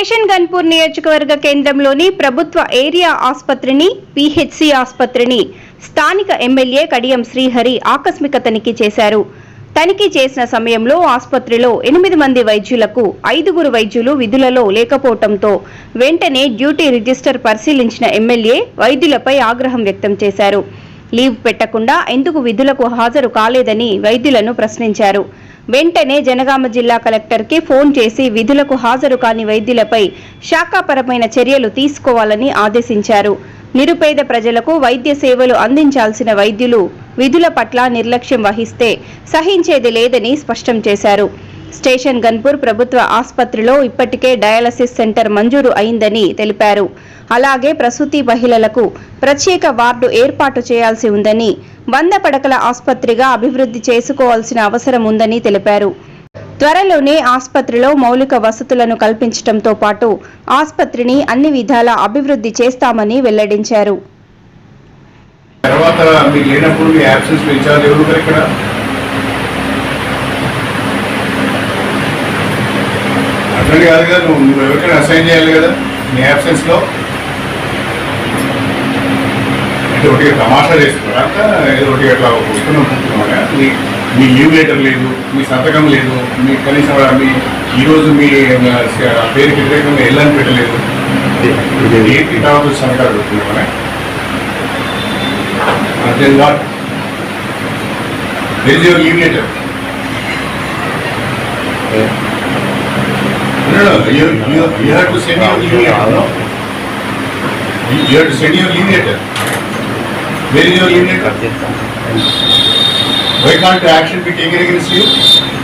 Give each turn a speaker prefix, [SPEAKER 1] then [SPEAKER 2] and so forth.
[SPEAKER 1] Station Ghanpur నియోజకవర్గ కేంద్రంలోని ప్రభుత్వ ఏరియా ఆసుపత్రిని పిహెచ్సి ఆసుపత్రిని స్థానిక ఎమ్మెల్యే కడియం శ్రీహరి ఆకస్మిక తనిఖీ చేశారు. తనిఖీ చేసిన సమయంలో ఆసుపత్రిలో ఎనిమిది మంది వైద్యులకు ఐదుగురు వైద్యులు విధులలో లేకపోవడంతో వెంటనే డ్యూటీ రిజిస్టర్ పరిశీలించిన ఎమ్మెల్యే వైద్యులపై ఆగ్రహం వ్యక్తం చేశారు. లీవ్ పెట్టకుండా ఎందుకు విధులకు హాజరు కాలేదని వైద్యులను ప్రశ్నించారు. వెంటనే జనగామ జిల్లా కలెక్టర్కి ఫోన్ చేసి విధులకు హాజరు కాని వైద్యులపై శాఖాపరమైన చర్యలు తీసుకోవాలని ఆదేశించారు. నిరుపేద ప్రజలకు వైద్య సేవలు అందించాల్సిన వైద్యులు విధుల పట్ల నిర్లక్ష్యం వహిస్తే సహించేది లేదని స్పష్టం చేశారు. స్టేషన్ గన్పూర్ ప్రభుత్వ ఆసుపత్రిలో ఇప్పటికే డయాలసిస్ సెంటర్ మంజూరు అయిందని తెలిపారు. అలాగే ప్రసూతి మహిళలకు ప్రత్యేక వార్డు ఏర్పాటు చేయాల్సి ఉందని వంద పడకల ఆసుపత్రిగా అభివృద్ధి చేసుకోవాల్సిన అవసరం ఉందని తెలిపారు. త్వరలోనే ఆసుపత్రిలో మౌలిక వసతులను కల్పించడంతో పాటు ఆసుపత్రిని అన్ని విధాలా అభివృద్ధి చేస్తామని వెల్లడించారు.
[SPEAKER 2] తర్వాత మీకు లేనప్పుడు మీ యాబ్సెన్స్ పెంచాలి ఎవరు ఇక్కడ? అట్లని కాదు కదా నువ్వు నువ్వు ఎవరికైనా అసైన్ చేయాలి కదా నీ యాబ్సెన్స్లో. అంటే ఒకటి తమాషా చేస్తున్నారా. అంతా ఏదో ఒకటి అట్లా వస్తున్నాం. కూర్చున్నామా మీ లీవ్ లెటర్ లేదు మీ సంతకం లేదు మీ కనీసం మీ ఈరోజు మీ పేరు వ్యతిరేకంగా ఎల్లని పెట్టలేదు. ఏంటి తర్వాత సంతకాలు పెడుతున్నామా And then what? Where No, no, you, you, you have to send your leave letter, no? You, you have to send your leave letter. Where is your leave letter? Why can't action be taken against you?